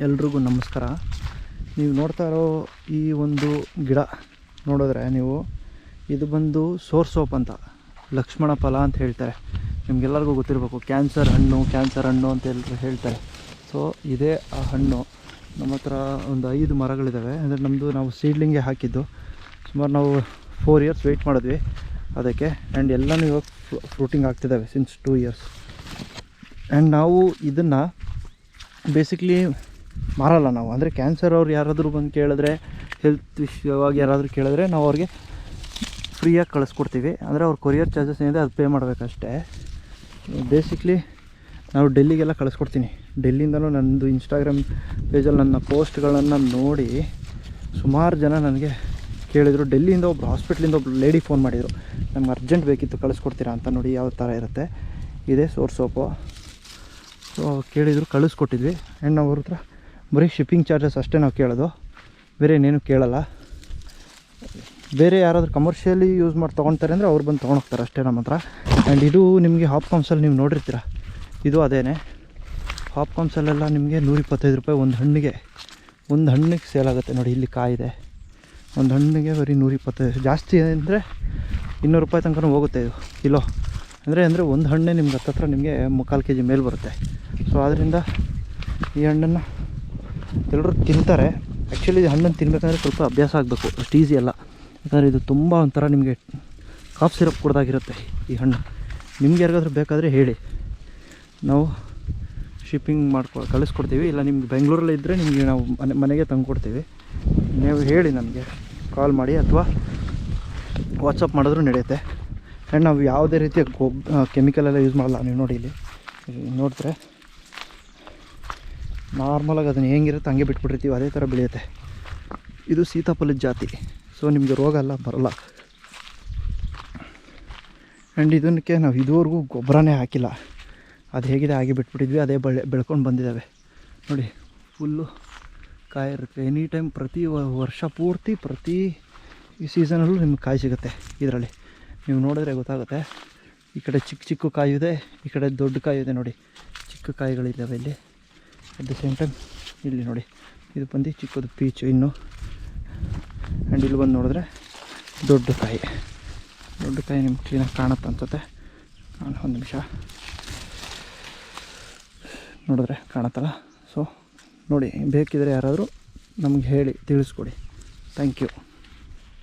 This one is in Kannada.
ಎಲ್ರಿಗೂ ನಮಸ್ಕಾರ. ನೀವು ನೋಡ್ತಾ ಇರೋ ಈ ಒಂದು ಗಿಡ ನೋಡಿದ್ರೆ ನೀವು ಇದು ಬಂದು ಸೋರ್ ಸೋಪ್ ಅಂತ, ಲಕ್ಷ್ಮಣ ಫಲ ಅಂತ ಹೇಳ್ತಾರೆ. ನಿಮಗೆಲ್ಲರಿಗೂ ಗೊತ್ತಿರಬೇಕು, ಕ್ಯಾನ್ಸರ್ ಹಣ್ಣು ಕ್ಯಾನ್ಸರ್ ಹಣ್ಣು ಅಂತ ಎಲ್ಲರೂ ಹೇಳ್ತಾರೆ. ಸೊ ಇದೇ ಆ ಹಣ್ಣು. ನಮ್ಮ ಹತ್ರ ಒಂದು ಐದು ಮರಗಳಿದ್ದಾವೆ ಅಂದರೆ ನಮ್ಮದು ನಾವು ಸೀಡ್ಲಿಂಗೆ ಹಾಕಿದ್ದು. ಸುಮಾರು ನಾವು ಫೋರ್ ಇಯರ್ಸ್ ವೆಯ್ಟ್ ಮಾಡಿದ್ವಿ. ಅದಕ್ಕೆ ಆ್ಯಂಡ್ ಎಲ್ಲನೂ ಇವಾಗ ಫ್ರೂಟಿಂಗ್ ಆಗ್ತಿದ್ದಾವೆ ಸಿನ್ಸ್ ಟೂ ಇಯರ್ಸ್ ಆ್ಯಂಡ್ ನಾವು ಇದನ್ನು ಬೇಸಿಕ್ಲಿ ಮಾರಲ್ಲ ನಾವು. ಅಂದರೆ ಕ್ಯಾನ್ಸರ್ ಅವ್ರು ಯಾರಾದರೂ ಬಂದು ಕೇಳಿದ್ರೆ ಹೆಲ್ತ್ ವಿಷಯವಾಗಿ ಯಾರಾದರೂ ಕೇಳಿದ್ರೆ ನಾವು ಅವ್ರಿಗೆ ಫ್ರೀಯಾಗಿ ಕಳಿಸ್ಕೊಡ್ತೀವಿ. ಅಂದರೆ ಅವ್ರ ಕೊರಿಯರ್ ಚಾರ್ಜಸ್ ಏನಿದೆ ಅದು ಪೇ ಮಾಡಬೇಕಷ್ಟೇ. ಬೇಸಿಕ್ಲಿ ನಾವು ಡೆಲ್ಲಿಗೆಲ್ಲ ಕಳಿಸ್ಕೊಡ್ತೀನಿ. ಡೆಲ್ಲಿಯಿಂದಲೂ ನನ್ನದು ಇನ್ಸ್ಟಾಗ್ರಾಮ್ ಪೇಜಲ್ಲಿ ನನ್ನ ಪೋಸ್ಟ್ಗಳನ್ನು ನೋಡಿ ಸುಮಾರು ಜನ ನನಗೆ ಕೇಳಿದರು. ಡೆಲ್ಲಿಯಿಂದ ಒಬ್ರು ಹಾಸ್ಪಿಟ್ಲಿಂದ ಒಬ್ರು ಲೇಡಿ ಫೋನ್ ಮಾಡಿದರು. ನಮ್ಗೆ ಅರ್ಜೆಂಟ್ ಬೇಕಿತ್ತು ಕಳಿಸ್ಕೊಡ್ತೀರಾ ಅಂತ ನೋಡಿ ಯಾವ ಥರ ಇರುತ್ತೆ? ಇದೇ ಸೋರ್ ಸೋಪು ಸೊ ಕೇಳಿದರು, ಕಳಿಸ್ಕೊಟ್ಟಿದ್ವಿ. ಆ್ಯಂಡ್ ನಾವು ಅವ್ರ ಹತ್ರ ಬರೀ ಶಿಪ್ಪಿಂಗ್ ಚಾರ್ಜಸ್ ಅಷ್ಟೇ ನಾವು ಕೇಳೋದು. ಬೇರೆ ಇನ್ನೇನು ಕೇಳಲ್ಲ. ಬೇರೆ ಯಾರಾದರೂ ಕಮರ್ಷಿಯಲಿ ಯೂಸ್ ಮಾಡಿ ತೊಗೊಳ್ತಾರೆ ಅಂದರೆ ಅವ್ರು ಬಂದು ತೊಗೊಂಡೋಗ್ತಾರೆ ಅಷ್ಟೇ ನಮ್ಮ ಹತ್ರ. ಆ್ಯಂಡ್ ಇದು ನಿಮಗೆ ಹಾಪ್ ಕಾಮ್ಸಲ್ಲಿ ನೀವು ನೋಡಿರ್ತೀರ? ಇದು ಅದೇನೆ. ಹಾಪ್ಕಾಮ್ಸಲ್ಲೆಲ್ಲ ನಿಮಗೆ ನೂರಿಪ್ಪತ್ತೈದು ರೂಪಾಯಿ ಒಂದು ಹಣ್ಣಿಗೆ ಒಂದು ಹಣ್ಣಿಗೆ ಸೇಲ್ ಆಗುತ್ತೆ ನೋಡಿ ಇಲ್ಲಿ ಕಾಯಿದೆ. ಒಂದು ಹಣ್ಣಿಗೆ ಬರೀ ನೂರಿಪ್ಪತ್ತೈದು ಜಾಸ್ತಿ ಅಂದರೆ ಇನ್ನೂರು ರೂಪಾಯಿ ತನಕ ಹೋಗುತ್ತೆ ಇದು, ಕಿಲೋ. ಅಂದರೆ ಅಂದರೆ ಒಂದು ಹಣ್ಣೇ ನಿಮ್ಗೆ ಹತ್ತತ್ರ ನಿಮಗೆ ಮುಕ್ಕಾಲು ಕೆ ಜಿ ಮೇಲೆ ಬರುತ್ತೆ. ಸೊ ಆದ್ದರಿಂದ ಈ ಹಣ್ಣನ್ನು ಎಲ್ಲರೂ ತಿಂತಾರೆ. ಆ್ಯಕ್ಚುಲಿ ಹಣ್ಣನ್ನು ತಿನ್ನಬೇಕಂದ್ರೆ ಸ್ವಲ್ಪ ಅಭ್ಯಾಸ ಆಗಬೇಕು. ಅಷ್ಟು ಈಸಿ ಅಲ್ಲ. ಯಾಕಂದರೆ ಇದು ತುಂಬ ಒಂಥರ ನಿಮಗೆ ಕಾಫ್ ಸಿರಪ್ ಕೊಡ್ದಾಗಿರುತ್ತೆ ಈ ಹಣ್ಣು. ನಿಮ್ಗೆ ಯಾರಿಗಾದ್ರೂ ಬೇಕಾದರೆ ಹೇಳಿ. ನಾವು ಶಿಪ್ಪಿಂಗ್ ಮಾಡ್ಕೊ, ಕಳಿಸ್ಕೊಡ್ತೀವಿ. ಇಲ್ಲ, ನಿಮ್ಗೆ ಬೆಂಗಳೂರಲ್ಲಿ ಇದ್ದರೆ ನಿಮಗೆ ನಾವು ಮನೆ, ಮನೆಗೆ ತಂದು ಕೊಡ್ತೀವಿ ನೀವು ಹೇಳಿ ನನಗೆ ಕಾಲ್ ಮಾಡಿ ಅಥವಾ ವಾಟ್ಸಪ್ ಮಾಡಿದ್ರೂ ನಡೆಯುತ್ತೆ. ಆ್ಯಂಡ್ ನಾವು ಯಾವುದೇ ರೀತಿಯ ಕೆಮಿಕಲ್ ಎಲ್ಲ ಯೂಸ್ ಮಾಡಲ್ಲ. ನೀವು ನೋಡಿ ಇಲ್ಲಿ ನೋಡಿದ್ರೆ ನಾರ್ಮಲಾಗಿ ಅದನ್ನು ಹೆಂಗಿರುತ್ತೆ ಹಂಗೆ ಬಿಟ್ಬಿಟ್ಟಿರ್ತೀವಿ, ಅದೇ ಥರ ಬೆಳೆಯುತ್ತೆ. ಇದು ಸೀತಾಫಲದ ಜಾತಿ. ಸೊ ನಿಮಗೆ ರೋಗ ಎಲ್ಲ ಬರಲ್ಲ. ಆ್ಯಂಡ್ ಇದಕ್ಕೆ ನಾವು ಇದುವರೆಗೂ ಗೊಬ್ಬರನೇ ಹಾಕಿಲ್ಲ. ಅದು ಹೇಗಿದೆ ಹಾಗೆ ಬಿಟ್ಬಿಟ್ಟಿದ್ವಿ, ಅದೇ ಬೆಳೆ, ಬೆಳ್ಕೊಂಡು ಬಂದಿದ್ದಾವೆ ನೋಡಿ ಫುಲ್ಲು ಕಾಯಿರುತ್ತೆ ಎನಿ ಟೈಮ್ ಪ್ರತಿ ವರ್ಷ ಪೂರ್ತಿ, ಪ್ರತಿ ಈ ಸೀಸನಲ್ಲೂ ನಿಮ್ಗೆ ಕಾಯಿ ಸಿಗುತ್ತೆ ಇದರಲ್ಲಿ. ನೀವು ನೋಡಿದ್ರೆ ಗೊತ್ತಾಗುತ್ತೆ. ಈ ಕಡೆ ಚಿಕ್ಕ ಚಿಕ್ಕ ಕಾಯಿ ಇದೆ, ಈ ಕಡೆ ದೊಡ್ಡ ಕಾಯಿದೆ ನೋಡಿ. ಚಿಕ್ಕ ಕಾಯಿಗಳಿದ್ದಾವೆ ಇಲ್ಲಿ. ಅಟ್ ದ ಸೇಮ್ ಟೈಮ್ ಇಲ್ಲಿ ನೋಡಿ, ಇದು ಬಂದು ಚಿಕ್ಕದು ಪೀಚು ಇನ್ನು ಆ್ಯಂಡ್ ಇಲ್ಲಿ ಬಂದು ನೋಡಿದ್ರೆ ದೊಡ್ಡ ಕಾಯಿ. ದೊಡ್ಡ ಕಾಯಿ ನಿಮ್ಗೆ ಕ್ಲೀನಾಗಿ ಕಾಣುತ್ತೆ ಅನ್ಸುತ್ತೆ. ಒಂದು ನಿಮಿಷ ನೋಡಿದ್ರೆ ಕಾಣತ್ತಲ್ಲ. ಸೊ ನೋಡಿ, ಬೇಕಿದ್ರೆ ಯಾರಾದರೂ ನಮ್ಗೆ ಹೇಳಿ, ತಿಳಿಸ್ಕೊಡಿ. Thank you